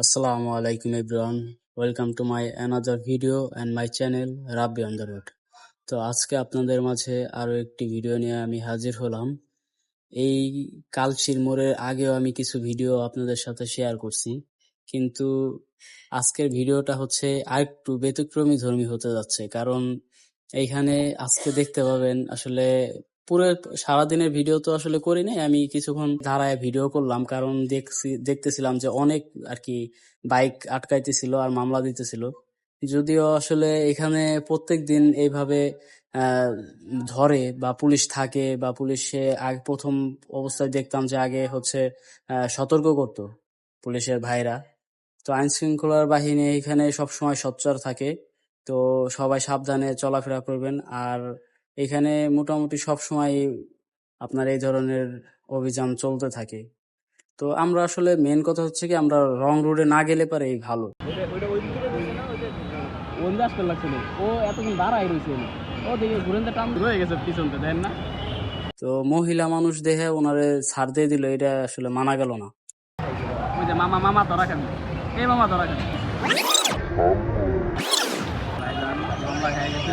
Assalamu alaikum, everyone. Welcome to my another video and my channel, Rabbi on the road. তো আজকে আপনাদের মাঝে আরও একটি ভিডিও নিয়ে আমি হাজির হলাম এই কালচির মোড়ের আগেও আমি কিছু ভিডিও আপনাদের সাথে শেয়ার করছি কিন্তু আজকের ভিডিওটা হচ্ছে আরেকটু ব্যতিক্রমী ধর্মী হতে যাচ্ছে কারণ এইখানে আজকে দেখতে পাবেন আসলে পুরো সারাদিনের ভিডিও তো আসলে করি নাই। আমি কিছুক্ষণ দাঁড়ায় ভিডিও করলাম, কারণ দেখছি, দেখতেছিলাম যে অনেক আর কি বাইক আটকাইতেছিল আর মামলা দিতেছিল। যদিও আসলে এখানে প্রত্যেক দিন এইভাবে ধরে বা পুলিশ থাকে বা পুলিশে আগে, প্রথম অবস্থায় দেখতাম যে আগে হচ্ছে সতর্ক করতো পুলিশের ভাইরা। তো আইন শৃঙ্খলার বাহিনী এখানে সবসময় সোচ্চার থাকে। তো সবাই সাবধানে চলাফেরা করবেন। আর এখানে মোটামুটি সবসময় আপনার এই ধরনের অভিযান চলতে থাকে। তো আমরা আসলে মেন কথা হচ্ছে কি, আমরা রং রোডে না গেলে পারে এই ভালো। ও এতক্ষণ দাঁড়াই রয়েছে ও দেখে ঘুরেন টান রয়ে গেছে পিছনতে দেন না তো মহিলা মানুষ দেখে ওনারে ছাড় দিয়ে দিল, এটা আসলে মানা গেল না। মামা মামা ধরা খান। এই মামা ধরা খান ছিল না বুঝলেন না দেখে কি